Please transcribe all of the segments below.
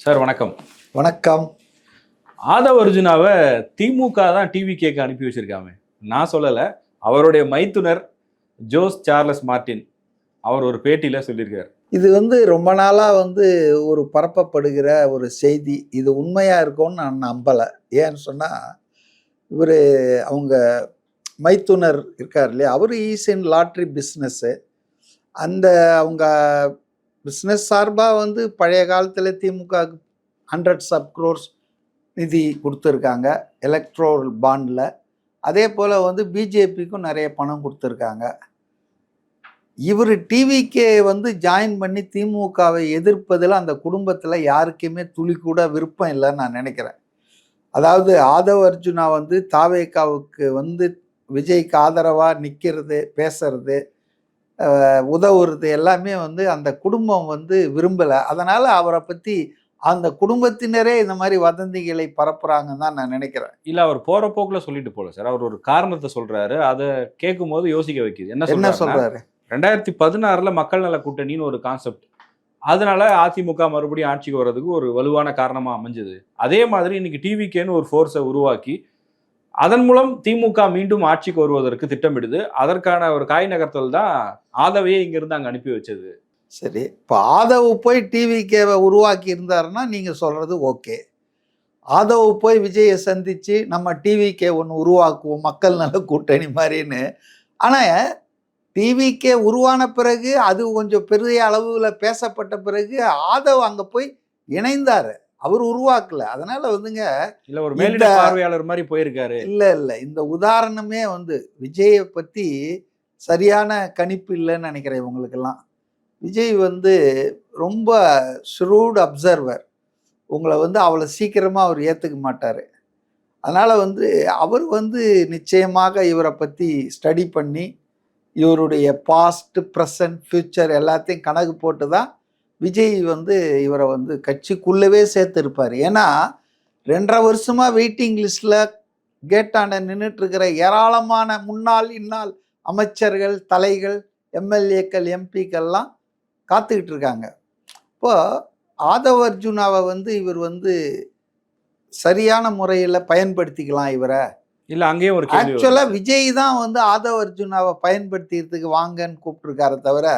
Sir வணக்கம். வணக்கம். ஆதவ அர்ஜுனாவை திமுக தான் டிவி கேக்கு அனுப்பி வச்சிருக்காங்க நான் சொல்லலை. அவருடைய மைத்துனர் ஜோஸ் சார்லஸ் மார்ட்டின் அவர் ஒரு பேட்டியில சொல்லியிருக்காரு. இது வந்து ரொம்ப நாளாக வந்து ஒரு பரப்பப்படுகிற ஒரு செய்தி. இது உண்மையாக இருக்கும்னு நான் நம்பலை. ஏன்னு சொன்னால் இவர் அவங்க மைத்துனர் இருக்கார் இல்லையா? அவர் ஈஸ் இன் லாட்ரி பிஸ்னஸ்ஸு அந்த அவங்க பிஸ்னஸ் சார்பாக வந்து பழைய காலத்தில் திமுக ஹண்ட்ரட் சப் க்ரோர்ஸ் நிதி கொடுத்துருக்காங்க. எலக்ட்ரோல் பாண்டில் அதே போல் வந்து பிஜேபிக்கும் நிறைய பணம் கொடுத்துருக்காங்க. இவர் டிவிக்கே வந்து ஜாயின் பண்ணி திமுகவை எதிர்ப்பதில் அந்த குடும்பத்தில் யாருக்குமே துளி கூட விருப்பம் இல்லைன்னு நான் நினைக்கிறேன். அதாவது ஆதவ அர்ஜுனா வந்து தாவேக்காவுக்கு வந்து விஜய்க்கு ஆதரவாக நிற்கிறது பேசுறது உதவுறது எல்லாமே வந்து அந்த குடும்பம் வந்து விரும்பலை. அதனால் அவரை பற்றி அந்த குடும்பத்தினரே இந்த மாதிரி வதந்திகளை பரப்புகிறாங்கன்னு தான் நான் நினைக்கிறேன். இல்ல அவர் போற போக்குல சொல்லிட்டு போல சார். அவர் ஒரு காரணத்தை சொல்றாரு. அதை கேட்கும் போது யோசிக்க வைக்குது. என்ன என்ன சொல்றாரு? சொல்கிறாரு ரெண்டாயிரத்தி பதினாறுல மக்கள் நல கூட்டணின்னு ஒரு கான்செப்ட் அதனால அதிமுக மறுபடியும் ஆட்சிக்கு வர்றதுக்கு ஒரு வலுவான காரணமா அமைஞ்சது. அதே மாதிரி இன்னைக்கு டிவிக்கேன்னு ஒரு ஃபோர்ஸை உருவாக்கி அதன் மூலம் திமுக மீண்டும் ஆட்சிக்கு வருவதற்கு திட்டமிடுது. அதற்கான ஒரு காய் நகர்த்தல் தான் ஆதவையே இங்கிருந்து அங்கே அனுப்பி வச்சது. சரி இப்போ ஆதவ் போய் டிவிகேவை உருவாக்கி இருந்தாருன்னா நீங்கள் சொல்கிறது ஓகே. ஆதவ் போய் விஜயை சந்தித்து நம்ம டிவிகே ஒன்று உருவாக்குவோம் மக்கள் நல கூட்டணி மாதிரின்னு ஆனால் டிவிகே உருவான பிறகு அது கொஞ்சம் பெரிய அளவில் பேசப்பட்ட பிறகு ஆதவ் அங்கே போய் இணைந்தார். அவர் உருவாக்கல. அதனால வந்துங்க இல்ல ஒரு மேலிட பார்வையாளர் மாதிரி போயிருக்காரு. இல்லை இல்லை. இந்த உதாரணமே வந்து விஜயை பற்றி சரியான கணிப்பு இல்லைன்னு நினைக்கிறேன் இவங்களுக்கெல்லாம். விஜய் வந்து ரொம்ப ஷ்ரூட் அப்சர்வர் உங்களை வந்து அவ்வளோ சீக்கிரமாக அவர் ஏற்றுக்க மாட்டார். அதனால் வந்து அவர் வந்து நிச்சயமாக இவரை பற்றி ஸ்டடி பண்ணி இவருடைய பாஸ்ட் ப்ரெசன்ட் ஃப்யூச்சர் எல்லாத்தையும் கணக்கு போட்டு தான் விஜய் வந்து இவரை வந்து கட்சிக்குள்ளவே சேர்த்துருப்பார். ஏன்னா ரெண்டரை வருஷமாக வெயிட்டிங் லிஸ்ட்டில் கேட்டாண்ட நின்றுட்டு இருக்கிற ஏராளமான முன்னாள் இந்நாள் அமைச்சர்கள் தலைகள் எம்எல்ஏக்கள் எம்பிக்கள்லாம் காத்துக்கிட்டு இருக்காங்க. இப்போ ஆதவ அர்ஜுனாவை வந்து இவர் வந்து சரியான முறையில் பயன்படுத்திக்கலாம் இவரை. இல்ல அங்கேயும் ஒரு. ஆக்சுவலாக விஜய் தான் வந்து ஆதவ அர்ஜுனாவை பயன்படுத்திக்கிறதுக்கு வாங்கன்னு கூப்பிட்டுருக்காரு தவிர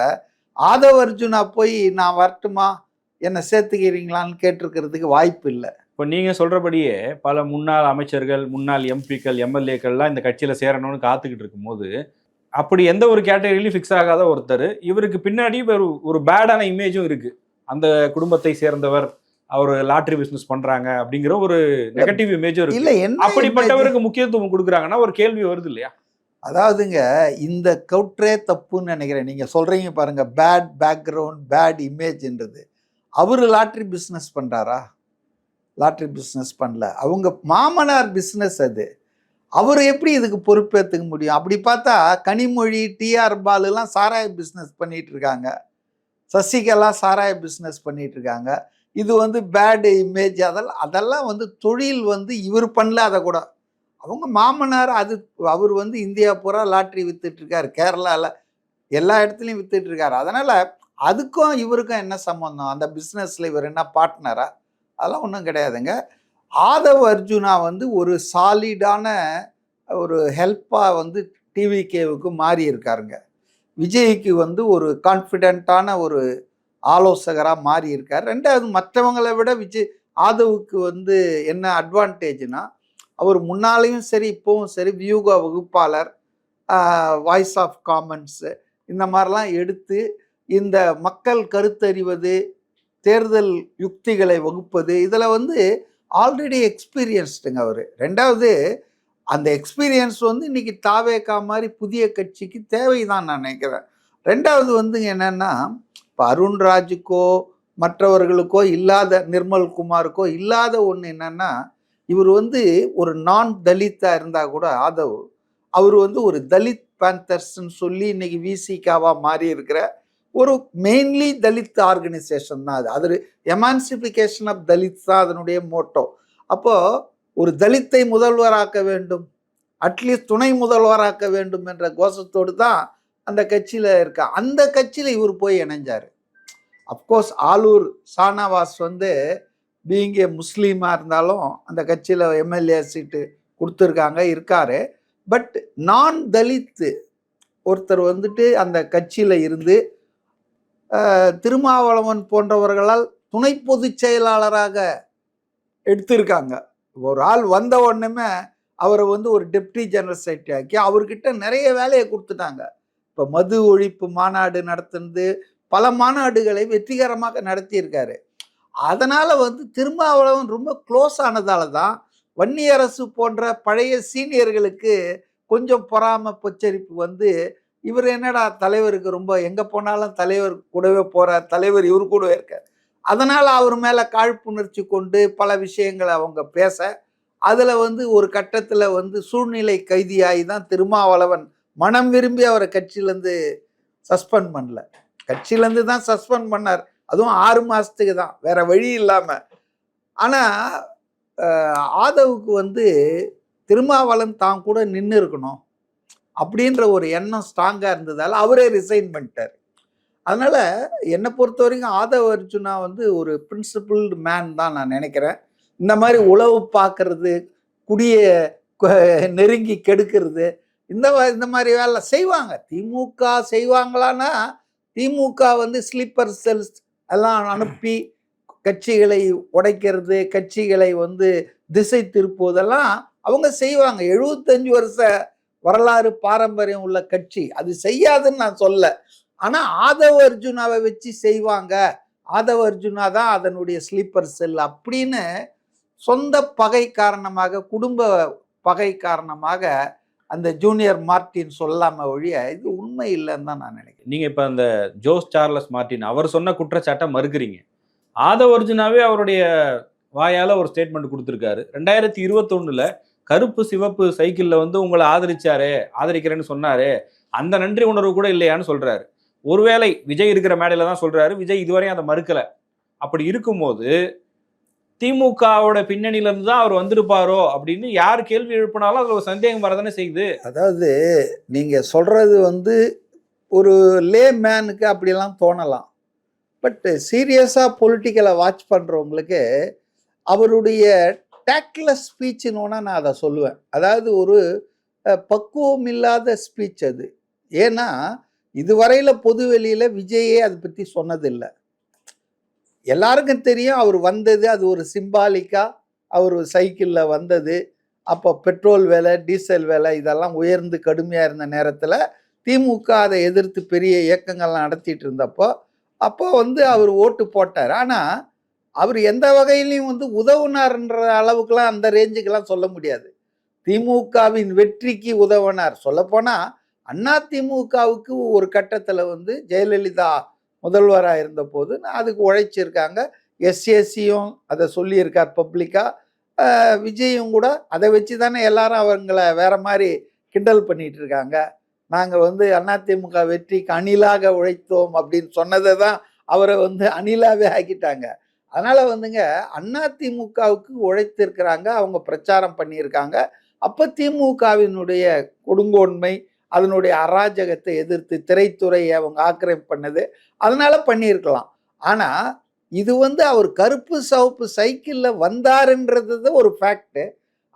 ஆதவ அர்ஜுனா போய் நான் வரட்டுமா? என்னை சேர்த்துக்கிறீங்களான்னு கேட்டிருக்கிறதுக்கு வாய்ப்பு இல்லை. இப்போ நீங்க சொல்றபடியே பல முன்னாள் அமைச்சர்கள் முன்னாள் எம்பிக்கள் எம்எல்ஏக்கள்லாம் இந்த கட்சியில சேரணும்னு காத்துக்கிட்டு இருக்கும்போது அப்படி எந்த ஒரு கேட்டகரியிலும் ஃபிக்ஸ் ஆகாத ஒருத்தர் இவருக்கு பின்னாடி ஒரு ஒரு பேடான இமேஜும் இருக்கு. அந்த குடும்பத்தை சேர்ந்தவர் அவர் லாட்டரி பிசினஸ் பண்றாங்க அப்படிங்கிற ஒரு நெகட்டிவ் இமேஜும் இருக்கு? அப்படிப்பட்டவருக்கு முக்கியத்துவம் கொடுக்குறாங்கன்னா ஒரு கேள்வி வருது இல்லையா? அதாவதுங்க இந்த கவுட்ரே தப்புன்னு நினைக்கிறேன். நீங்கள் சொல்கிறீங்க பாருங்கள் பேட் பேக்ரவுண்ட் பேட் இமேஜ்ன்றது அவர் லாட்ரி பிஸ்னஸ் பண்ணுறாரா லாட்ரி பிஸ்னஸ் பண்ணல. அவங்க மாமனார் பிஸ்னஸ் அது. அவர் எப்படி இதுக்கு பொறுப்பேற்றுக்க முடியும்? அப்படி பார்த்தா கனிமொழி டிஆர் பாலுலாம் சாராய பிஸ்னஸ் பண்ணிகிட்டு இருக்காங்க. சசிகலா சாராய பிஸ்னஸ் பண்ணிகிட்டு இருக்காங்க. இது வந்து பேட் இமேஜ் அதெல்லாம் அதெல்லாம் வந்து தொழில் வந்து இவர் பண்ணல அதை கூட. அவங்க மாமனார் அது அவர் வந்து இந்தியா பூரா லாட்ரி வித்துட்ருக்கார் கேரளாவில் எல்லா இடத்துலையும் வித்துட்ருக்கார் அதனால் அதுக்கும் இவருக்கும் என்ன சம்மந்தம் அந்த பிஸ்னஸில் இவர் என்ன பார்ட்னரா அதெல்லாம் ஒன்றும் கிடையாதுங்க. ஆதவ் அர்ஜுனா வந்து ஒரு சாலிடான ஒரு ஹெல்ப்பாக வந்து டிவிகேவுக்கு மாறி இருக்காருங்க விஜய்க்கு வந்து ஒரு கான்ஃபிடென்ட்டான ஒரு ஆலோசகராக மாறி இருக்கார் ரெண்டாவது மற்றவங்களை விட விஜய் ஆதவுக்கு வந்து என்ன அட்வான்டேஜ்னா அவர் முன்னாலேயும் சரி இப்போவும் சரி வியூக வகுப்பாளர் வாய்ஸ் ஆஃப் காமன்ஸு இந்த மாதிரிலாம் எடுத்து இந்த மக்கள் கருத்தறிவது தேர்தல் யுக்திகளை வகுப்பது இதில் வந்து ஆல்ரெடி எக்ஸ்பீரியன்ஸ்டுங்க அவர். ரெண்டாவது அந்த எக்ஸ்பீரியன்ஸ் வந்து இன்றைக்கி தாவேக்கா மாதிரி புதிய கட்சிக்கு தேவை தான் நான் நினைக்கிறேன். ரெண்டாவது வந்துங்க என்னென்னா இப்போ அருண்ராஜுக்கோ மற்றவர்களுக்கோ இல்லாத நிர்மல் குமாருக்கோ இல்லாத ஒன்று என்னென்னா இவர் வந்து ஒரு நான் தலித்தா இருந்தா கூட ஆதவ் அவர் வந்து ஒரு தலித் பேந்தர்ஸ்ன்னு சொல்லி இன்னைக்கு விசிகாவா மாறி இருக்கிற ஒரு மெயின்லி தலித் ஆர்கனைசேஷன் தான் அது. அது எமான்சிபிகேஷன் ஆஃப் தலித் தான் அதனுடைய மோட்டோ அப்போ ஒரு தலித்தை முதல்வராக்க வேண்டும் அட்லீஸ்ட் துணை முதல்வராக்க வேண்டும் என்ற கோஷத்தோடு தான் அந்த கட்சியில் இருக்கா. அந்த கட்சியில் இவர் போய் இணைஞ்சார். அப்கோர்ஸ் ஆலூர் சானாவாஸ் வந்து பீயிங் ஏ முஸ்லீமாக இருந்தாலும் அந்த கட்சியில் எம்எல்ஏ சீட்டு கொடுத்துருக்காங்க இருக்காரு. பட் நான் தலித்து ஒருத்தர் வந்துட்டு அந்த கட்சியில் இருந்து திருமாவளவன் போன்றவர்களால் துணை பொதுச் செயலாளராக எடுத்திருக்காங்க. ஒரு ஆள் வந்த உடனேமே அவரை வந்து ஒரு டெப்டி ஜெனரல் செக்ரட்டரி ஆக்கி அவர்கிட்ட நிறைய வேலையை கொடுத்துட்டாங்க. இப்போ மது ஒழிப்பு மாநாடு நடத்துனது பல மாநாடுகளை வெற்றிகரமாக நடத்தியிருக்காரு. அதனால் வந்து திருமாவளவன் ரொம்ப க்ளோஸ் ஆனதால தான் வன்னியரசு போன்ற பழைய சீனியர்களுக்கு கொஞ்சம் பொறாம பொச்சரிப்பு வந்து இவர் என்னடா தலைவருக்கு ரொம்ப எங்கே போனாலும் தலைவர் கூடவே போகிறார் தலைவர் இவர் கூடவே இருக்கார். அதனால் அவர் மேலே காழ்ப்புணர்ச்சி கொண்டு பல விஷயங்களை அவங்க பேச அதில் வந்து ஒரு கட்டத்தில் வந்து சூழ்நிலை கைதியாகி தான் திருமாவளவன் மனம் விரும்பி அவரை கட்சியிலேருந்து சஸ்பெண்ட் பண்ணல. கட்சியிலேருந்து தான் சஸ்பெண்ட் பண்ணார். அதுவும் ஆறு மாதத்துக்கு தான் வேற வழி இல்லாமல் ஆனால் ஆதவுக்கு வந்து திருமாவளன் தான் கூட நின்று இருக்கணும் அப்படின்ற ஒரு எண்ணம் ஸ்ட்ராங்காக இருந்ததால் அவரே ரிசைன் பண்ணிட்டார். அதனால் என்னை பொறுத்த வரைக்கும் ஆதவ அர்ஜுனா வந்து ஒரு பிரின்சிபிள்டு மேன் தான் நான் நினைக்கிறேன். இந்த மாதிரி உழவு பார்க்கறது குடியை நெருங்கி கெடுக்கிறது இந்த இந்த மாதிரி வேலை செய்வாங்க. திமுக செய்வாங்களான்னா திமுக வந்து ஸ்லீப்பர் செல்ஸ் எல்லாம் அனுப்பி கட்சிகளை உடைக்கிறது கட்சிகளை வந்து திசை திருப்புவதெல்லாம் அவங்க செய்வாங்க. எழுபத்தஞ்சு வருஷ வரலாறு பாரம்பரியம் உள்ள கட்சி. அது செய்யாதுன்னு நான் சொல்ல. ஆனா ஆதவ அர்ஜுனாவை வச்சு செய்வாங்க. ஆதவ அர்ஜுனா தான் அதனுடைய ஸ்லீப்பர் செல் அப்படின்னு சொந்த பகை காரணமாக குடும்ப பகை காரணமாக அந்த ஜூனியர் மார்ட்டின் சொல்லாம ஒழிய இது உண்மை இல்லைன்னு தான் நான் நினைக்கிறேன். நீங்கள் இப்போ அந்த ஜோஸ் சார்லஸ் மார்ட்டின் அவர் சொன்ன குற்றச்சாட்டை மறுக்கிறீங்க. ஆதவ அர்ஜுனாவே அவருடைய வாயால் ஒரு ஸ்டேட்மெண்ட் கொடுத்துருக்காரு. ரெண்டாயிரத்தி இருபத்தொன்னுல கருப்பு சிவப்பு சைக்கிளில் வந்து உங்களை ஆதரிச்சாரே ஆதரிக்கிறேன்னு சொன்னாரே அந்த நன்றி உணர்வு கூட இல்லையான்னு சொல்கிறாரு ஒருவேளை விஜய் இருக்கிற மேடையில் தான் சொல்கிறாரு விஜய் இதுவரையும் அதை மறுக்கலை. அப்படி இருக்கும்போது திமுகவோட பின்னணியிலிருந்து தான் அவர் வந்திருப்பாரோ அப்படின்னு யார் கேள்வி எழுப்பினாலும் அதில் ஒரு சந்தேகம் வரதானே செய்யுது. அதாவது நீங்கள் சொல்கிறது வந்து ஒரு லே மேனுக்கு அப்படியெல்லாம் தோணலாம். பட் சீரியஸாக பொலிட்டிக்கலை வாட்ச் பண்ணுறவங்களுக்கு அவருடைய டேக்லெஸ் ஸ்பீச்சுன்னு நான் அதை சொல்லுவேன். அதாவது ஒரு பக்குவம் இல்லாத ஸ்பீச் அது. ஏன்னா இதுவரையில் பொது வெளியில் விஜயே அதை பற்றி சொன்னதில்லை. எல்லாருக்கும் தெரியும் அவர் வந்தது அது ஒரு சிம்பாலிக்காக அவர் சைக்கிளில் வந்தது. அப்போ பெட்ரோல் விலை டீசல் விலை இதெல்லாம் உயர்ந்து கடுமையாக இருந்த நேரத்தில் திமுக அதை எதிர்த்து பெரிய இயக்கங்கள்லாம் நடத்திட்டு இருந்தப்போ அப்போ வந்து அவர் ஓட்டு போட்டார். ஆனால் அவர் எந்த வகையிலையும் வந்து உதவுனார்ன்ற அளவுக்குலாம் அந்த ரேஞ்சுக்கெல்லாம் சொல்ல முடியாது. திமுகவின் வெற்றிக்கு உதவினார். சொல்லப்போனால் அண்ணா திமுகவுக்கு ஒரு கட்டத்தில் வந்து ஜெயலலிதா முதல்வராக இருந்தபோது அதுக்கு உழைச்சிருக்காங்க. எஸ்எஸ்சியும் அதை சொல்லியிருக்கார் பப்ளிக்காக விஜயும் கூட அதை வச்சு தானே எல்லாரும் அவங்கள வேற மாதிரி கிண்டல் பண்ணிட்டு இருக்காங்க. நாங்கள் வந்து அதிமுக வெற்றிக்கு அணிலாக உழைத்தோம் அப்படின்னு சொன்னதை தான் அவரை வந்து அணிலாவே ஆக்கிட்டாங்க. அதனால் வந்துங்க அதிமுகவுக்கு உழைத்திருக்கிறாங்க அவங்க பிரச்சாரம் பண்ணியிருக்காங்க. அப்போ திமுகவினுடைய கொடுங்கோன்மை அதனுடைய அராஜகத்தை எதிர்த்து திரைத்துறையை அவங்க ஆக்கிரமிப்பு பண்ணது அதனால் பண்ணியிருக்கலாம். ஆனால் இது வந்து அவர் கருப்பு சவப்பு சைக்கிளில் வந்தாருன்றது தான் ஒரு ஃபேக்ட்டு.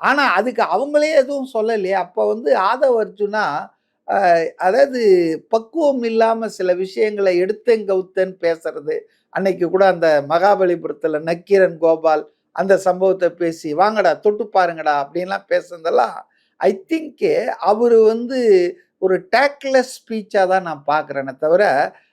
ஆனால் அதுக்கு அவங்களே எதுவும் சொல்லலையே. அப்போ வந்து ஆதவ அர்ஜுனா அதாவது பக்குவம் இல்லாமல் சில விஷயங்களை எடுத்தேன் கவுத்தேன்னு பேசுறது. அன்னைக்கு கூட அந்த மகாபலிபுரத்தில் நக்கீரன் கோபால் அந்த சம்பவத்தை பேசி வாங்கடா தொட்டு பாருங்கடா அப்படின்லாம் பேசுனதெல்லாம் ஐ திங்க் அவர் வந்து ஒரு டேக்லெஸ் ஸ்பீச்சாக தான் நான் பார்க்குறேனே தவிர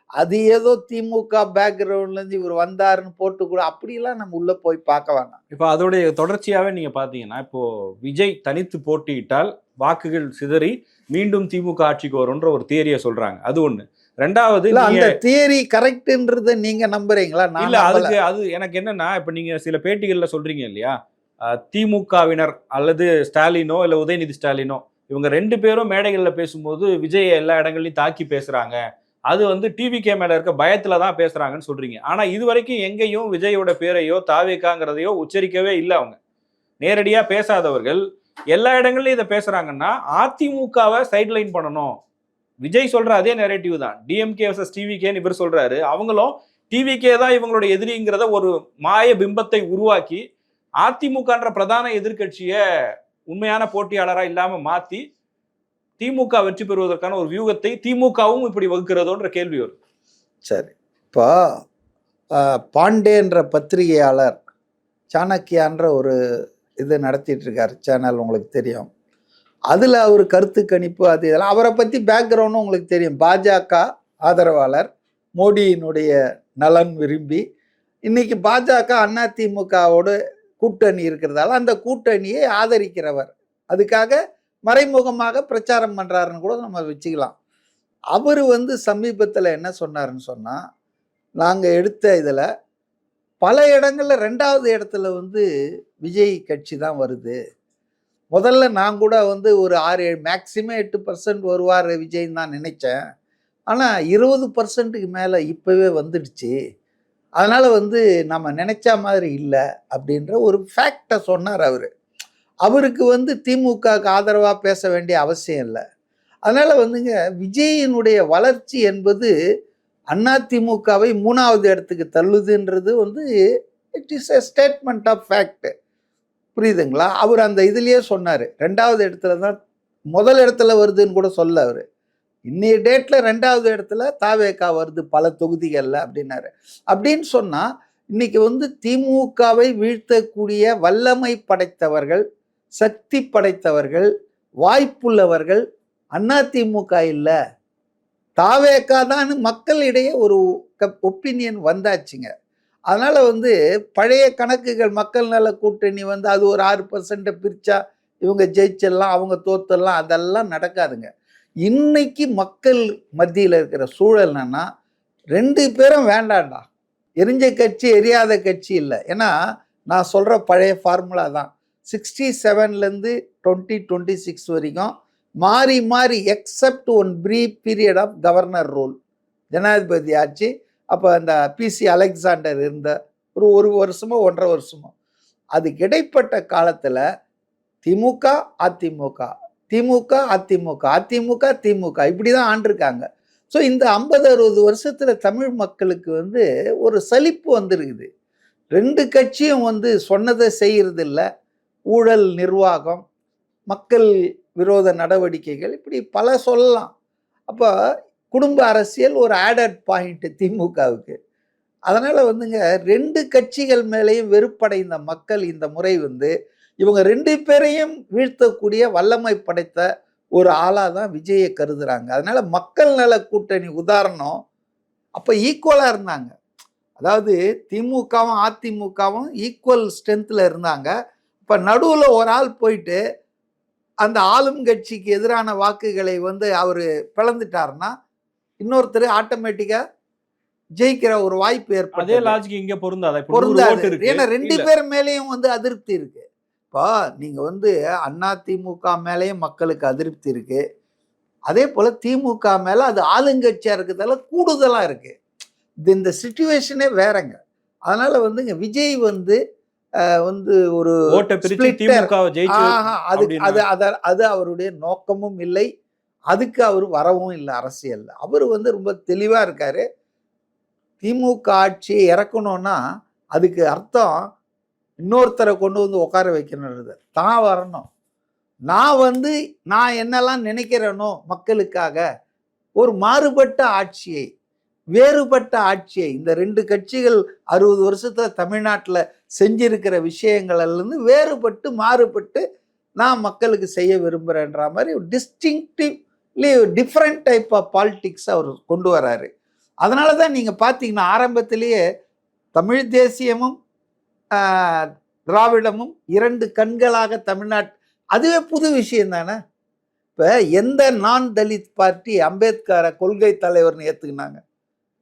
அது ஏதோ திமுக பேக்ரவுண்ட்லேருந்து இவர் வந்தாருன்னு போட்டு கூட அப்படிலாம் நம்ம உள்ளே போய் பார்க்க வேணாம். இப்போ அதோடைய தொடர்ச்சியாகவே நீங்கள் பார்த்தீங்கன்னா இப்போது விஜய் தனித்து போட்டியிட்டால் வாக்குகள் சிதறி மீண்டும் திமுக ஆட்சிக்கு வரும்ன்ற ஒரு தியரியை சொல்றாங்க. அது ஒண்ணு. ரெண்டாவது அந்த தியரி கரெக்ட்ன்றத நீங்க நம்புறீங்களா? இல்ல. அதுக்கு அது எனக்கு என்னன்னா இப்ப நீங்க சில பேட்டிகள்ல சொல்றீங்க இல்லையா? திமுகவினர் அல்லது ஸ்டாலினோ இல்ல உதயநிதி ஸ்டாலினோ இவங்க ரெண்டு பேரும் மேடைகள்ல பேசும்போது விஜய் எல்லா இடங்கள்லயும் தாக்கி பேசுறாங்க. அது வந்து டிவிகே மேல இருக்க பயத்துல தான் பேசுறாங்கன்னு சொல்றீங்க. ஆனா இது வரைக்கும் எங்கேயும் விஜயோட பேரையோ தாவேக்காங்கிறதையோ உச்சரிக்கவே இல்லை அவங்க. நேரடியா பேசாதவர்கள் எல்லா இடங்கள்லையும் இதை பேசுகிறாங்கன்னா அதிமுகவை சைட்லைன் பண்ணணும். விஜய் சொல்கிற அதே நெரேட்டிவ் தான். டிஎம்கே வர்சஸ் டிவிகேன்னு இவர் சொல்கிறாரு அவங்களும் டிவிகே தான் இவங்களோட எதிரிங்கிறத ஒரு மாய பிம்பத்தை உருவாக்கி அதிமுகன்ற பிரதான எதிர்க்கட்சியை உண்மையான போட்டியாளராக இல்லாமல் மாற்றி திமுக வெற்றி பெறுவதற்கான ஒரு வியூகத்தை திமுகவும் இப்படி வகுக்கிறதோன்ற கேள்வி வரும். சரி. இப்போ பாண்டேன்ற பத்திரிகையாளர் சாணக்கியான்ற ஒரு இது நடத்திட்டுருக்கார். சேனல் உங்களுக்கு தெரியும். அதில் அவர் கருத்து கணிப்பு அது இதெல்லாம் அவரை பற்றி பேக்ரவுண்டும் உங்களுக்கு தெரியும். பாஜக ஆதரவாளர் மோடியினுடைய நலன் விரும்பி இன்னைக்கு பாஜக அதிமுகவோடு கூட்டணி இருக்கிறதால அந்த கூட்டணியை ஆதரிக்கிறவர். அதுக்காக மறைமுகமாக பிரச்சாரம் பண்ணுறாருன்னு கூட நம்ம வச்சுக்கலாம். அவர் வந்து சமீபத்தில் என்ன சொன்னாருன்னு சொன்னால் நாங்கள் எடுத்த இதில் பல இடங்களில் ரெண்டாவது இடத்துல வந்து விஜய் கட்சி தான் வருது. முதல்ல நான் கூட வந்து ஒரு ஆறு ஏழு மேக்சிமம் எட்டு பர்சன்ட் வருவார் விஜய்ன்னு தான் நினைச்சேன். ஆனால் இருபது பர்சன்ட்டுக்கு மேலே இப்போவே வந்துடுச்சு. அதனால் வந்து நம்ம நினச்ச மாதிரி இல்லை அப்படின்ற ஒரு ஃபேக்டை சொன்னார் அவர். அவருக்கு வந்து திமுகவுக்கு ஆதரவாக பேச வேண்டிய அவசியம் இல்லை. அதனால் வந்துங்க விஜயினுடைய வளர்ச்சி என்பது அதிமுகவை மூணாவது இடத்துக்கு தள்ளுதுன்றது வந்து it is a statement of fact புரியுதுங்களா? அவர் அந்த இதுலேயே சொன்னார். ரெண்டாவது இடத்துல தான் முதல் இடத்துல வருதுன்னு கூட சொல்ல அவர். இன்னைய டேட்டில் ரெண்டாவது இடத்துல தாவேக்கா வருது பல தொகுதிகளில் அப்படின்னாரு. அப்படின்னு சொன்னால் இன்னைக்கு வந்து திமுகவை வீழ்த்தக்கூடிய வல்லமை படைத்தவர்கள் சக்தி படைத்தவர்கள் வாய்ப்புள்ளவர்கள் அதிமுக இல்லை. தாவேக்கா தான் மக்களிடையே ஒரு ஒப்பீனியன் வந்தாச்சுங்க. அதனால் வந்து பழைய கணக்குகள் மக்கள் நல கூட்டணி வந்து அது ஒரு ஆறு பர்சன்ட்டை பிரித்தா இவங்க ஜெயிச்சிடலாம் அவங்க தோத்தரலாம் அதெல்லாம் நடக்காதுங்க. இன்னைக்கு மக்கள் மத்தியில் இருக்கிற சூழல் என்னன்னா ரெண்டு பேரும் வேண்டாண்டா எரிஞ்ச கட்சி எரியாத கட்சி இல்லை. ஏன்னா நான் சொல்கிற பழைய ஃபார்முலா தான். சிக்ஸ்டி செவன்லேருந்து டுவெண்ட்டி டுவெண்ட்டி சிக்ஸ் வரைக்கும் மாறி மாறி except one brief period of governor rule ஜனாதிபதி ஆட்சி அப்போ அந்த பிசி அலெக்சாண்டர் இருந்த ஒரு ஒரு வருஷமோ ஒன்றரை வருஷமோ. அதுக்கு இடைப்பட்ட காலத்தில் திமுக அதிமுக திமுக அதிமுக அதிமுக திமுக இப்படி தான் ஆண்டிருக்காங்க. ஸோ இந்த ஐம்பது அறுபது வருஷத்தில் தமிழ் மக்களுக்கு வந்து ஒரு சலிப்பு வந்திருக்குது. ரெண்டு கட்சியும் வந்து சொன்னதை செய்கிறது இல்லை ஊழல் நிர்வாகம் மக்கள் விரோத நடவடிக்கைகள் இப்படி பல சொல்லலாம். அப்போ குடும்ப அரசியல் ஒரு ஆடட் பாயிண்ட்டு திமுகவுக்கு. அதனால் வந்துங்க ரெண்டு கட்சிகள் மேலேயும் வெறுப்படைந்த மக்கள் இந்த முறை வந்து இவங்க ரெண்டு பேரையும் வீழ்த்தக்கூடிய வல்லமை படைத்த ஒரு ஆளாக தான் விஜயை கருதுறாங்க. அதனால் மக்கள் நல கூட்டணி உதாரணம் அப்போ ஈக்குவலாக இருந்தாங்க. அதாவது திமுகவும் அதிமுகவும் ஈக்குவல் ஸ்ட்ரென்த்தில் இருந்தாங்க. இப்போ நடுவில் ஒரு ஆள் போயிட்டு அந்த ஆளும் கட்சிக்கு எதிரான வாக்குகளை வந்து அவர் பிளந்துட்டாருன்னா இன்னொருத்தர் ஆட்டோமேட்டிக்காக ஜெயிக்கிற ஒரு வாய்ப்பு அதே ஏற்படுது லாஜிக் இங்க பொருந்தாதா? பொருந்தாது. ஏன்னா ரெண்டு. பேர் மேலேயும் வந்து அதிருப்தி இருக்கு. இப்போ நீங்க வந்து அண்ணா திமுக மேலேயும் மக்களுக்கு அதிருப்தி இருக்கு. அதே போல திமுக மேல அது ஆளுங்கட்சியா இருக்கிறதால கூடுதலா இருக்கு. இது இந்த சுச்சுவேஷனே வேறங்க. அதனால வந்துங்க விஜய் வந்து வந்து ஒரு அது? அது அத- அவருடைய நோக்கமும் இல்லை. அதுக்கு அவர் வரவும் இல்லை அரசியல்ல. அவர் வந்து ரொம்ப தெளிவா இருக்காரு. திமுக ஆட்சியை இறக்கணும்னா அதுக்கு அர்த்தம் இன்னொருத்தரை கொண்டு வந்து உட்கார வைக்கணுன்றது தான் வரணும். நான் வந்து நான் என்னெல்லாம் நினைக்கிறேனோ மக்களுக்காக ஒரு மாறுபட்ட ஆட்சியை வேறுபட்ட ஆட்சியை இந்த ரெண்டு கட்சிகள் அறுபது வருஷத்துல தமிழ்நாட்டில் செஞ்சிருக்கிற விஷயங்கள்லேருந்து வேறுபட்டு மாறுபட்டு நான் மக்களுக்கு செய்ய விரும்புகிறேன்ற மாதிரி distinctively different type of politics அவர் கொண்டு வராரு. அதனால தான் நீங்கள் பார்த்தீங்கன்னா ஆரம்பத்திலேயே தமிழ் தேசியமும் திராவிடமும் இரண்டு கண்களாக தமிழ்நாட் அதுவே புது விஷயம் தானே? இப்போ எந்த நான் தலித் பார்ட்டி அம்பேத்கரை கொள்கை தலைவர்னு ஏற்றுக்கினாங்க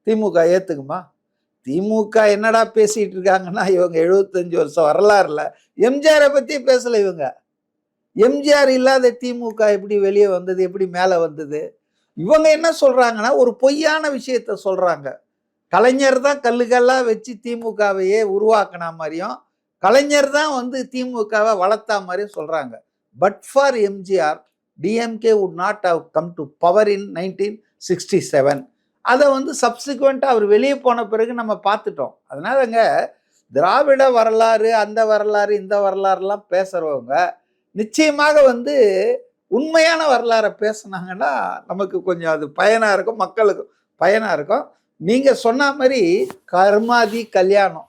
திமுக ஏற்றுக்குமா திமுக என்னடா பேசிட்டு இருக்காங்கன்னா இவங்க எழுபத்தஞ்சு வருஷம் வரலாறுல. எம்ஜிஆரை பற்றி பேசலை இவங்க. எம்ஜிஆர் இல்லாத திமுக எப்படி வெளியே வந்தது எப்படி மேலே வந்தது? இவங்க என்ன சொல்றாங்கன்னா ஒரு பொய்யான விஷயத்த சொல்றாங்க. கலைஞர் தான் கல்லுகல்லாக வச்சு திமுகவையே உருவாக்கின மாதிரியும் கலைஞர் தான் வந்து திமுகவை வளர்த்தா மாதிரியும் சொல்றாங்க. But for MGR DMK would not have come to power in nineteen sixty seven அதை வந்து சப்சிக்வெண்ட்டாக அவர் வெளியே போன பிறகு நம்ம பார்த்துட்டோம். அதனாலங்க திராவிட வரலாறு அந்த வரலாறு இந்த வரலாறுலாம் பேசுகிறவங்க நிச்சயமாக வந்து உண்மையான வரலாறை பேசுனாங்கன்னா நமக்கு கொஞ்சம் அது பயனாக இருக்கும் மக்களுக்கு பயனாக இருக்கும். நீங்கள் சொன்ன மாதிரி கர்மாதி கல்யாணம்.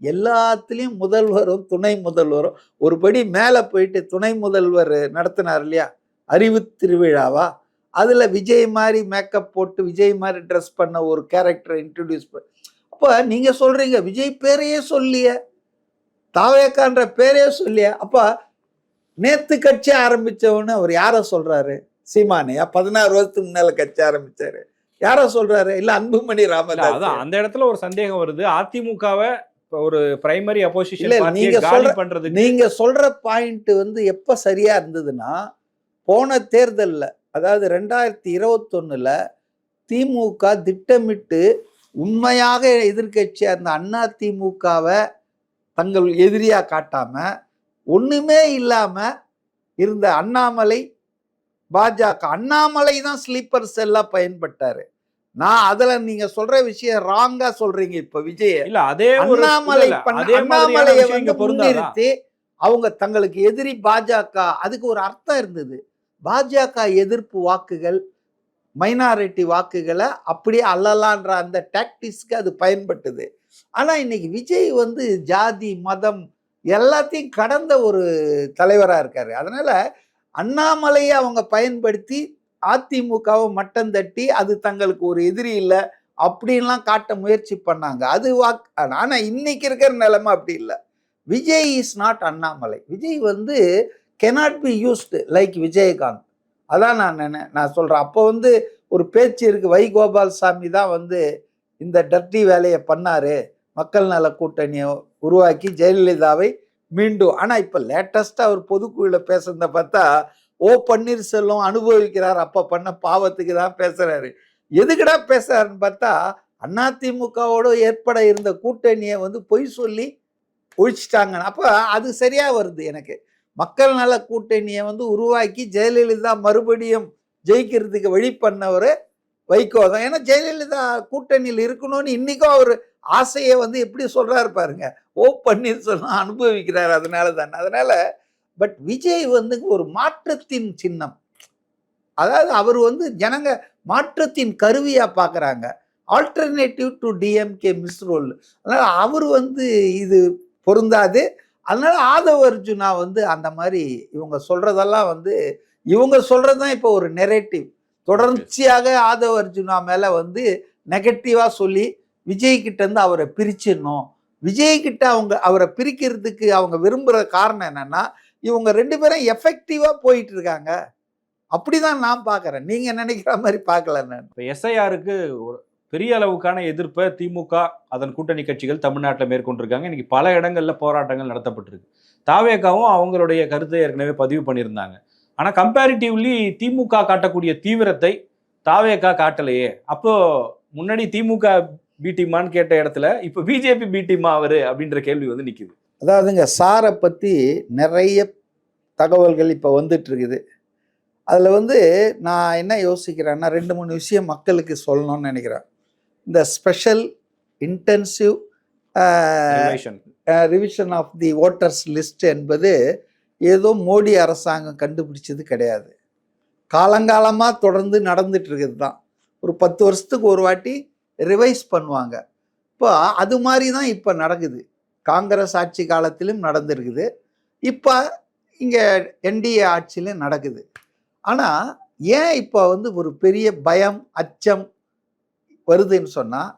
எல்லாத்துலேயும் முதல்வரும் துணை முதல்வரும் ஒரு படி மேலே போயிட்டு துணை முதல்வர் நடத்தினார் இல்லையா? அறிவு திருவிழாவா? அதில் விஜய் மாதிரி மேக்கப் போட்டு விஜய் மாதிரி ட்ரெஸ் பண்ண ஒரு கேரக்டரை இன்ட்ரடியூஸ் பண்ண அப்போ நீங்கள் சொல்கிறீங்க விஜய் பேரையே சொல்லிய தாவேக்கான்ற பேரையே சொல்லிய அப்போ நேத்து கட்சி ஆரம்பிச்சவன்னு அவர் யாரை சொல்றாரு? சீமானையா? பதினாறு வருஷத்துக்கு முன்னால கட்சி ஆரம்பிச்சாரு. யாரை சொல்றாரு? இல்ல அன்புமணி ராமதாஸ் அதான் அந்த இடத்துல ஒரு சந்தேகம் வருது. அதிமுகவை ஒரு பிரைமரி அப்போசிஷன் நீங்க சொல்ற- பண்றதுக்கு நீங்க சொல்ற பாயிண்ட் வந்து எப்ப சரியா இருந்ததுன்னா போன தேர்தல்ல அதாவது ரெண்டாயிரத்தி இருபத்தொன்னுல திமுக திட்டமிட்டு உண்மையாக எதிர்க்கட்சியா இருந்த அண்ணா திமுகவை தங்கள் எதிரியா காட்டாம ஒண்ணுமே இல்லாம இருந்த அண்ணாமலை பாஜக. அண்ணாமலை தான் ஸ்லீப்பர் செல்லா பயன்பட்டாரு. நான் அதுல நீங்க சொல்ற விஷயம் ராங்கா சொல்றீங்க இப்ப விஜய. இல்ல அதே அண்ணாமலை அண்ணாமலையை வந்து முன்னிறுத்தி அவங்க தங்களுக்கு எதிரி பாஜக. அதுக்கு ஒரு அர்த்தம் இருந்தது. பாஜக எதிர்ப்பு வாக்குகள் மைனாரிட்டி வாக்குகளை அப்படியே அல்லலான்ற அந்த டாக்டிக்ஸ்க்கு அது பயன்பட்டது. ஆனால் இன்னைக்கு விஜய் வந்து ஜாதி மதம் எல்லாத்தையும் கடந்த ஒரு தலைவராக இருக்கார். அதனால் அண்ணாமலையை அவங்க பயன்படுத்தி அதிமுகவை மட்டம் தட்டி அது தங்களுக்கு ஒரு எதிரி இல்லை அப்படின்லாம் காட்ட முயற்சி பண்ணாங்க. அது வாக் ஆனால் இன்னைக்கு இருக்கிற நிலைமை அப்படி இல்லை. Vijay is not Annamalai. Vijay வந்து cannot be used like Vijayakanth. அதான் நான் நினை நான் சொல்கிறேன் அப்போ வந்து ஒரு பேச்சு இருக்குது வை கோபால்சாமி தான் வந்து இந்த டர்டி வேலையை பண்ணார். மக்கள் நல கூட்டணியை உருவாக்கி ஜெயலலிதாவை மீண்டும். ஆனால் இப்போ லேட்டஸ்ட்டாக அவர் பொதுக்குழுவில் பேசுகிறத பார்த்தா ஓ பன்னீர்செல்வம் அனுபவிக்கிறார். அப்போ பண்ண பாவத்துக்கு தான் பேசுகிறாரு எதுக்கடா பேசுறாருன்னு பார்த்தா அதிமுகவோடு ஏற்பட இருந்த கூட்டணியை வந்து பொய் சொல்லி ஒழிச்சிட்டாங்க அப்போ அது சரியாக வருது எனக்கு. மக்கள் நல கூட்டணியை வந்து உருவாக்கி ஜெயலலிதா மறுபடியும் ஜெயிக்கிறதுக்கு வழி பண்ணவர் வைகோ தான். ஏன்னா ஜெயலலிதா கூட்டணியில் இருக்கணும்னு இன்றைக்கும் அவர் ஆசையை வந்து எப்படி சொல்கிறாரு பாருங்க. ஓ பன்னீர்செல்வம் அனுபவிக்கிறார் அதனால தான். அதனால் பட் விஜய் வந்து ஒரு மாற்றத்தின் சின்னம். அதாவது அவர் வந்து ஜனங்க மாற்றத்தின் கருவியாக பார்க்குறாங்க ஆல்டர்னேட்டிவ் டு டிஎம்கே மிஸ்ரோல் அதனால் அவர் வந்து இது பொருந்தாது. அதனால ஆதவ அர்ஜுனா வந்து அந்த மாதிரி இவங்க சொல்றதெல்லாம் வந்து இவங்க சொல்றது தான் இப்போ ஒரு நெரேட்டிவ் தொடர்ச்சியாக ஆதவ அர்ஜுனா மேல வந்து நெகட்டிவா சொல்லி விஜய் கிட்ட இருந்து அவரை பிரிச்சிடணும். விஜய் கிட்ட அவங்க அவரை பிரிக்கிறதுக்கு அவங்க விரும்புகிற காரணம் என்னன்னா இவங்க ரெண்டு பேரும் எஃபெக்டிவா போயிட்டு இருக்காங்க. அப்படிதான் நான் பார்க்குறேன் நீங்க நினைக்கிற மாதிரி பார்க்கல நான். இப்போ எஸ்ஐஆருக்கு ஒரு பெரிய அளவுக்கான எதிர்ப்பை திமுக அதன் கூட்டணி கட்சிகள் தமிழ்நாட்டில் மேற்கொண்டிருக்காங்க. இன்னைக்கு பல இடங்களில் போராட்டங்கள் நடத்தப்பட்டிருக்கு. தாவேக்காவும் அவங்களுடைய கருத்தை ஏற்கனவே பதிவு பண்ணியிருந்தாங்க. ஆனால் கம்பேரிட்டிவ்லி திமுக காட்டக்கூடிய தீவிரத்தை தாவேக்கா காட்டலையே. அப்போ முன்னாடி திமுக பி கேட்ட இடத்துல இப்போ பிஜேபி பி அவர்? அப்படின்ற கேள்வி வந்து நிற்கிது அதாவதுங்க சாரை பற்றி நிறைய தகவல்கள் இப்போ வந்துட்டு இருக்குது அதில் வந்து நான் என்ன யோசிக்கிறேன்னா ரெண்டு மூணு விஷயம் மக்களுக்கு சொல்லணும்னு நினைக்கிறேன். இந்த special intensive. Revision of the voters list என்பது ஏதோ மோடி அரசாங்கம் கண்டுபிடிச்சது கிடையாது. காலங்காலமாக தொடர்ந்து நடந்துட்டு இருக்குது தான் ஒரு பத்து வருஷத்துக்கு ஒரு வாட்டி ரிவைஸ் பண்ணுவாங்க. இப்போ அது மாதிரி தான் இப்போ நடக்குது. காங்கிரஸ் ஆட்சி காலத்திலும் நடந்திருக்குது. இப்போ இங்கே என்டிஏ ஆட்சியிலும் நடக்குது. ஆனால் ஏன் இப்போ வந்து ஒரு பெரிய பயம் அச்சம் வருதுன்னு சொன்னால்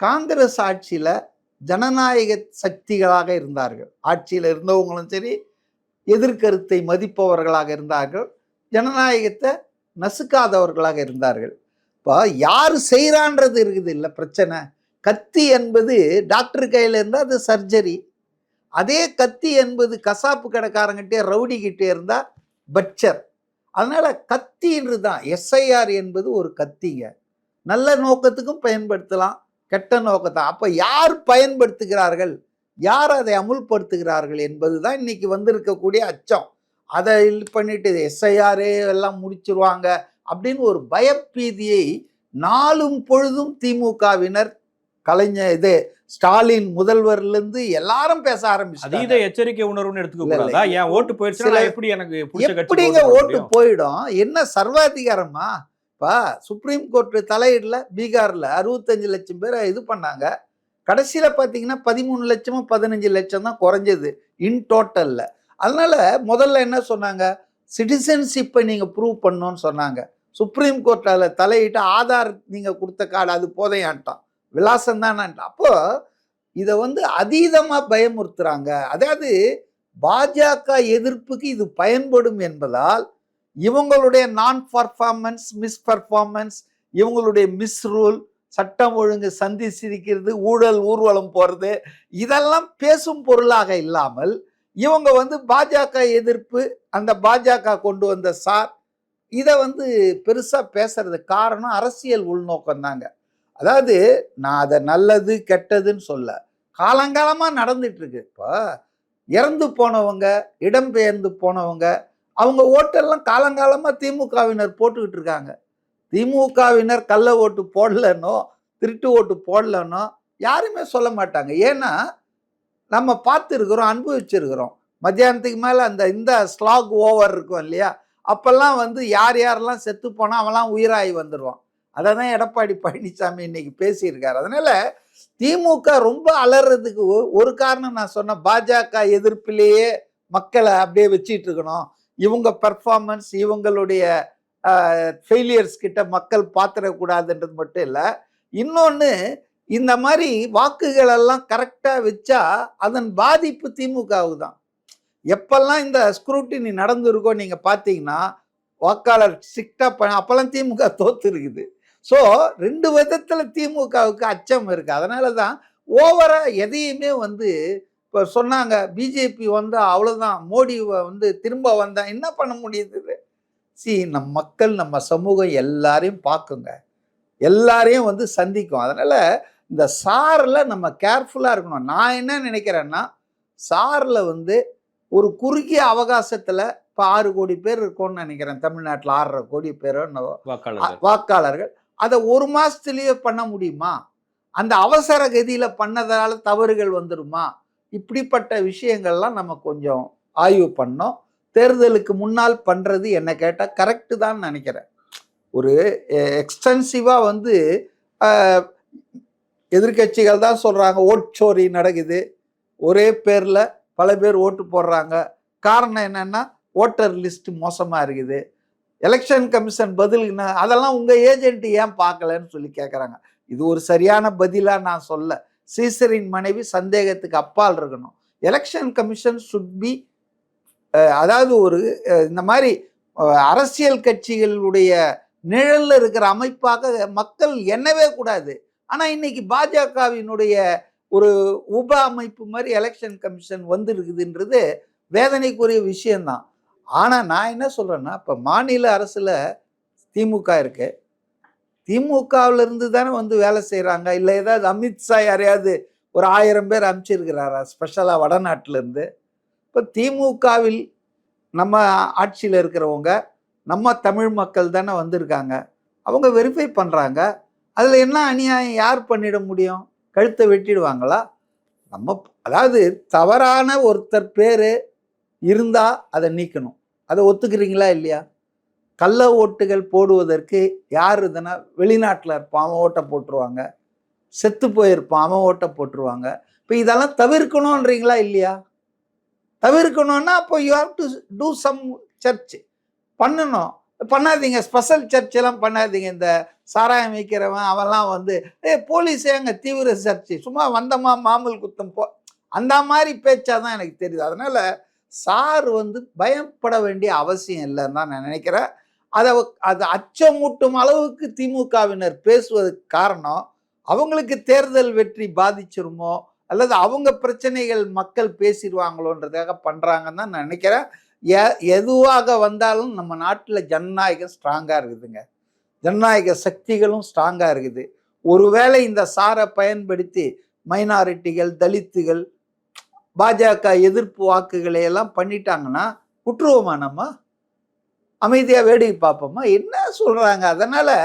காங்கிரஸ் ஆட்சியில் ஜனநாயக சக்திகளாக இருந்தார்கள். ஆட்சியில் இருந்தவங்களும் சரி எதிர்கருத்தை மதிப்பவர்களாக இருந்தார்கள். ஜனநாயகத்தை நசுக்காதவர்களாக இருந்தார்கள். இப்போ யார் செய்கிறான்றது இருக்குது இல்லை பிரச்சனை. கத்தி என்பது டாக்டர் கையில் இருந்தால் அது சர்ஜரி. அதே கத்தி என்பது கசாப்பு கடைக்காரங்கிட்டே ரவுடிக்கிட்டே இருந்தால் பட்சர் அதனால் கத்தின்றது தான். எஸ்ஐஆர் என்பது ஒரு கத்திங்க. நல்ல நோக்கத்துக்கும் பயன்படுத்தலாம் கெட்ட நோக்கத்தை அப்போ யார் பயன்படுத்துகிறார்கள்? யார் அதை அமுல்படுத்துகிறார்கள் என்பது தான் இன்னைக்கு வந்திருக்கக்கூடிய அச்சம். அதை இது பண்ணிட்டு எஸ்ஐஆரே எல்லாம் முடிச்சிருவாங்க அப்படின்னு ஒரு பயப்பீதியை நாளும் பொழுதும் திமுகவினர் கலைஞர் இது ஸ்டாலின் முதல்வர்லேருந்து எல்லாரும் பேச அதீத ஆரம்பிச்சாங்க எச்சரிக்கை உணர்வுன்னு எடுத்துக்க இல்ல, இல்ல. கூடாதா ஏன் ஓட்டு நான் எப்படி எனக்கு எப்படிங்க ஓட்டு? போயிடும்? என்ன சர்வாதிகாரமா? இப்போ சுப்ரீம் கோர்ட்டு தலையிடல பீகாரில் அறுபத்தஞ்சு லட்சம் பேர் இது பண்ணாங்க. கடைசியில் பார்த்தீங்கன்னா பதிமூணு லட்சமோ பதினஞ்சு லட்சம் தான் குறைஞ்சது இன் டோட்டலில் அதனால் முதல்ல என்ன சொன்னாங்க? சிட்டிசன்ஷிப்பை நீங்கள் ப்ரூவ் பண்ணோன்னு சொன்னாங்க. சுப்ரீம் கோர்ட்டில் தலையிட்டு ஆதார் நீங்கள் கொடுத்த கார்டு அது போதையான்ட்டான். விலாசம் தானான்ட்டான். அப்போ இதை வந்து அதீதமாக பயமுறுத்துறாங்க. அதாவது பாஜக எதிர்ப்புக்கு இது பயன்படும் என்பதால் இவங்களுடைய நான் பர்ஃபார்மன்ஸ் மிஸ் பர்ஃபார்மன்ஸ் இவங்களுடைய மிஸ் ரூல் சட்டம் ஒழுங்கு சந்தி சிரிக்கிறது ஊழல் ஊர்வலம் போகிறது இதெல்லாம் பேசும் பொருளாக இல்லாமல் இவங்க வந்து பாஜக எதிர்ப்பு அந்த பாஜக கொண்டு வந்த சார் இதை வந்து பெருசாக பேசுறது காரணம் அரசியல் உள்நோக்கம் தாங்க அதாவது நான் அதை நல்லது கெட்டதுன்னு சொல்ல காலங்காலமாக நடந்துட்டு இருக்கு. இப்போ இறந்து போனவங்க இடம்பெயர்ந்து போனவங்க அவங்க ஓட்டெல்லாம் காலங்காலமாக திமுகவினர் போட்டுக்கிட்டு இருக்காங்க. திமுகவினர் கள்ள ஓட்டு போடலன்னோ திருட்டு ஓட்டு போடலன்னோ யாருமே சொல்ல மாட்டாங்க. ஏன்னா நம்ம பார்த்துருக்குறோம் அனுபவிச்சிருக்கிறோம். மத்தியானத்துக்கு மேலே அந்த இந்த ஸ்லாக் ஓவர் இருக்கும் இல்லையா? அப்போல்லாம் வந்து யார் யாரெல்லாம் செத்து போனால் அவெல்லாம் உயிராகி வந்துடுவான் அதை தான் எடப்பாடி பழனிசாமி இன்னைக்கு பேசியிருக்காரு. அதனால் திமுக ரொம்ப அலறதுக்கு ஒரு காரணம் நான் சொன்ன பாஜக எதிர்ப்பிலேயே மக்களை அப்படியே வச்சிட்டு இருக்கணும். இவங்க பர்ஃபார்மன்ஸ் இவங்களுடைய ஃபெயிலியர்ஸ் கிட்ட மக்கள் பார்த்துடக்கூடாதுன்றது மட்டும் இல்லை. இன்னொன்று இந்த மாதிரி வாக்குகள் எல்லாம் கரெக்டாக வச்சா அதன் பாதிப்பு திமுகவுக்கு தான் எப்பெல்லாம் இந்த ஸ்க்ரூட்டினி நடந்திருக்கோ நீங்கள் பார்த்தீங்கன்னா வாக்காளர் ஸ்ட்ரிக்டாக பண்ண அப்போல்லாம் திமுக தோத்து இருக்குது ஸோ ரெண்டு விதத்தில் திமுகவுக்கு அச்சம் இருக்குது அதனால தான் ஓவராக எதையுமே வந்து இப்போ சொன்னாங்க பிஜேபி வந்து அவ்வளோதான் மோடி வந்து திரும்ப வந்தா என்ன பண்ண முடியுது? சி நம் மக்கள் நம்ம சமூகம் எல்லாரையும் பார்க்குங்க. எல்லாரையும் வந்து சந்திக்கும். அதனால இந்த சாரில் நம்ம கேர்ஃபுல்லாக இருக்கணும். நான் என்ன நினைக்கிறேன்னா சாரில் வந்து ஒரு குறுகிய அவகாசத்தில் இப்போ ஆறு கோடி பேர் இருக்கோம்னு நினைக்கிறேன். தமிழ்நாட்டில் ஆறரை கோடி பேரோ வாக்காளர்கள். அதை ஒரு மாசத்திலேயே பண்ண முடியுமா? அந்த அவசர கதியில பண்ணதால தவறுகள் வந்துடுமா இப்படிப்பட்ட விஷயங்கள்லாம் நம்ம கொஞ்சம் ஆய்வு பண்ணோம். தேர்தலுக்கு முன்னால் பண்ணுறது என்ன கேட்டால் கரெக்டு தான் நினைக்கிறேன். ஒரு எக்ஸ்டென்சிவாக வந்து எதிர்கட்சிகள் எதிர்க்கட்சிகள் தான் சொல்கிறாங்க ஓட்சோரி நடக்குது. ஒரே பேரில் பல பேர் ஓட்டு போடுறாங்க. காரணம் என்னென்னா ஓட்டர் லிஸ்ட் மோசமாக இருக்குது. எலெக்ஷன் கமிஷன் பதில் அதெல்லாம் உங்கள் ஏஜென்ட் ஏன் பார்க்கலன்னு சொல்லி கேட்குறாங்க இது ஒரு சரியான பதிலாக நான் சொல்ல. சீசரின் மனைவி சந்தேகத்துக்கு அப்பால் இருக்கணும். எலெக்ஷன் கமிஷன் சுட் பி அதாவது ஒரு இந்த மாதிரி அரசியல் கட்சிகளுடைய நிழலில் இருக்கிற அமைப்பாக மக்கள் எண்ணவே கூடாது. ஆனால் இன்னைக்கு பாஜகவினுடைய ஒரு உப அமைப்பு மாதிரி எலெக்ஷன் கமிஷன் வந்திருக்குதுன்றது வேதனைக்குரிய விஷயம்தான். ஆனால் நான் என்ன சொல்கிறேன்னா இப்போ மாநில அரசில் திமுக இருக்குது திமுகவிலிருந்து தானே வந்து வேலை செய்கிறாங்க இல்லை ஏதாவது அமித்ஷா யாரையாவது ஒரு ஆயிரம் பேர் அனுப்பிச்சிருக்கிறாரா ஸ்பெஷலாக வடநாட்டிலேருந்து. இப்போ திமுகவில் நம்ம ஆட்சியில் இருக்கிறவங்க நம்ம தமிழ் மக்கள் தானே வந்திருக்காங்க. அவங்க வெரிஃபை பண்ணுறாங்க அதில் என்ன அநியாயம்? யார் பண்ணிட முடியும்? கழுத்தை வெட்டிடுவாங்களா? நம்ம அதாவது தவறான ஒருத்தர் பேர் இருந்தால் அதை நீக்கணும். அதை ஒத்துக்கிறீங்களா இல்லையா? கள்ள ஓட்டுகள் போடுவதற்கு யார் இதுனா வெளிநாட்டில் இருப்பான் அவன் ஓட்டை போட்டுருவாங்க. செத்து போயிருப்பான் அவன் ஓட்டை போட்டுருவாங்க. இப்போ இதெல்லாம் தவிர்க்கணுன்றீங்களா இல்லையா? தவிர்க்கணும்னா அப்போ you have to do some search பண்ணணும். பண்ணாதீங்க ஸ்பெஷல் சர்ச் எல்லாம் பண்ணாதீங்க. இந்த சாராயம் விற்கிறவன் அவன்லாம் வந்து ஏ போலீஸே அங்கே தீவிர சர்ச்சை. சும்மா வந்தமா மாமூல் குத்தம் போ. அந்த மாதிரி பேச்சாதான் எனக்கு தெரியுது. அதனால சார் வந்து பயப்பட வேண்டிய அவசியம் இல்லைன்னு தான் நான் நினைக்கிறேன். அதை அது அச்சமூட்டும் அளவுக்கு திமுகவினர் பேசுவதற்கு காரணம் அவங்களுக்கு தேர்தல் வெற்றி பாதிச்சிருமோ அல்லது அவங்க பிரச்சனைகள் மக்கள் பேசிடுவாங்களோன்றதுக்காக பண்ணுறாங்கன்னு தான் நான் நினைக்கிறேன். எ- எதுவாக வந்தாலும் நம்ம நாட்டில் ஜனநாயகம் ஸ்ட்ராங்காக இருக்குதுங்க. ஜனநாயக சக்திகளும் ஸ்ட்ராங்காக இருக்குது. ஒருவேளை இந்த சாரை பயன்படுத்தி மைனாரிட்டிகள் தலித்துகள் பாஜக எதிர்ப்பு வாக்குகளை எல்லாம் பண்ணிட்டாங்கன்னா விட்டுருவோமா நம்ம? அமைதியாக வேடிக்கை பார்ப்போமா? என்ன சொல்கிறாங்க அதனால்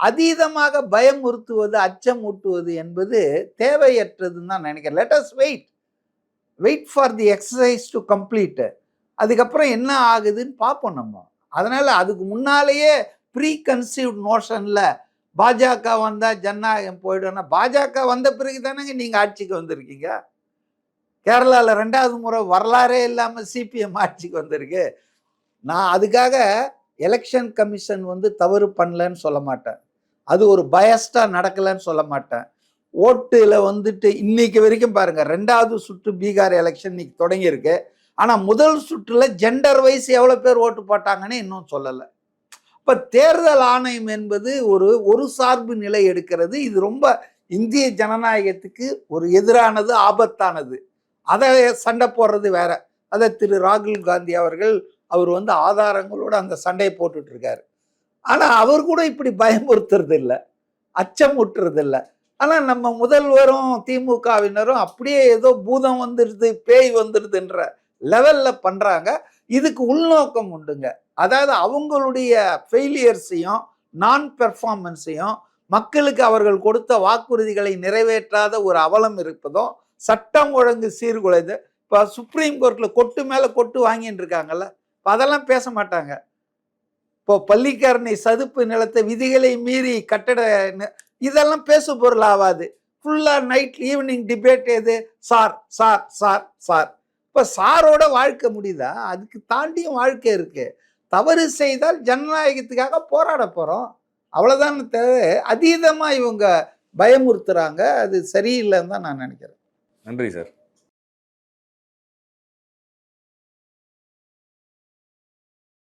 அதீதமாக பயமுறுத்துவது அச்சம் ஊட்டுவது என்பது தேவையற்றதுன்னு தான் நினைக்கிறேன். Let us wait wait for the exercise to complete அதுக்கப்புறம் என்ன ஆகுதுன்னு பார்ப்போம் நம்ம. அதனால் அதுக்கு முன்னாலேயே ப்ரீ கன்சீவ் நோஷனில் பாஜக வந்தால் ஜனநாயகம் போயிடும்னா பாஜக வந்த பிறகு தானேங்க நீங்கள் ஆட்சிக்கு வந்திருக்கீங்க? கேரளாவில் ரெண்டாவது முறை வரலாறே இல்லாமல் சிபிஎம் ஆட்சிக்கு வந்திருக்கு. நான் அதுக்காக எலெக்ஷன் கமிஷன் வந்து தவறு பண்ணலன்னு சொல்ல மாட்டேன். அது ஒரு பயஸ்டாக நடக்கலைன்னு சொல்ல மாட்டேன். ஓட்டில் வந்துட்டு இன்னைக்கு வரைக்கும் பாருங்கள் ரெண்டாவது சுற்று பீகார் எலெக்ஷன் இன்னைக்கு தொடங்கியிருக்கு. ஆனால் முதல் சுற்றுல ஜெண்டர் வைஸ் எவ்வளோ பேர் ஓட்டு போட்டாங்கன்னு இன்னும் சொல்லலை. இப்போ தேர்தல் ஆணையம் என்பது ஒரு ஒரு சார்பு நிலை எடுக்கிறது. இது ரொம்ப இந்திய ஜனநாயகத்துக்கு ஒரு எதிரானது ஆபத்தானது. அதை சண்டை போடுறது வேற. அதை திரு ராகுல் காந்தி அவர்கள் அவர் வந்து ஆதாரங்களோட அந்த சண்டையை போட்டுட்டு இருக்காரு ஆனால் அவர் கூட இப்படி பயமுறுத்துறது இல்லை அச்சமுட்டுறது இல்லை ஆனால் நம்ம முதல்வரும் திமுகவினரும் அப்படியே ஏதோ பூதம் வந்துடுது பேய் வந்துடுதுன்ற லெவலில் பண்ணுறாங்க இதுக்கு உள்நோக்கம் உண்டுங்க. அதாவது அவங்களுடைய ஃபெயிலியர்ஸையும் நான் பெர்ஃபார்மன்ஸையும் மக்களுக்கு அவர்கள் கொடுத்த வாக்குறுதிகளை நிறைவேற்றாத ஒரு அவலம் இருப்பதும் சட்டம் ஒழுங்கு சீர்குலைது இப்போ சுப்ரீம் கோர்ட்டில் கொட்டு மேலே கொட்டு வாங்கிட்டு இருக்காங்கல்ல இப்போ அதெல்லாம் பேச மாட்டாங்க இப்போ பள்ளிக்காரனை சதுப்பு நிலத்தை விதிகளை மீறி கட்டட இதெல்லாம் பேசு பொருள் ஆகாது ஃபுல்லாக நைட் ஈவினிங் டிபேட் எது? Sir sir sir sir. இப்போ சாரோட வாழ்க்கை முடியுதா? அதுக்கு தாண்டியும் வாழ்க்கை இருக்கு. தவறு செய்தால் ஜனநாயகத்துக்காக போராட போகிறோம் அவ்வளோதான் தேவை அதீதமாக இவங்க பயமுறுத்துறாங்க. அது சரியில்லைன்னு தான் நான் நினைக்கிறேன். நன்றி சார்.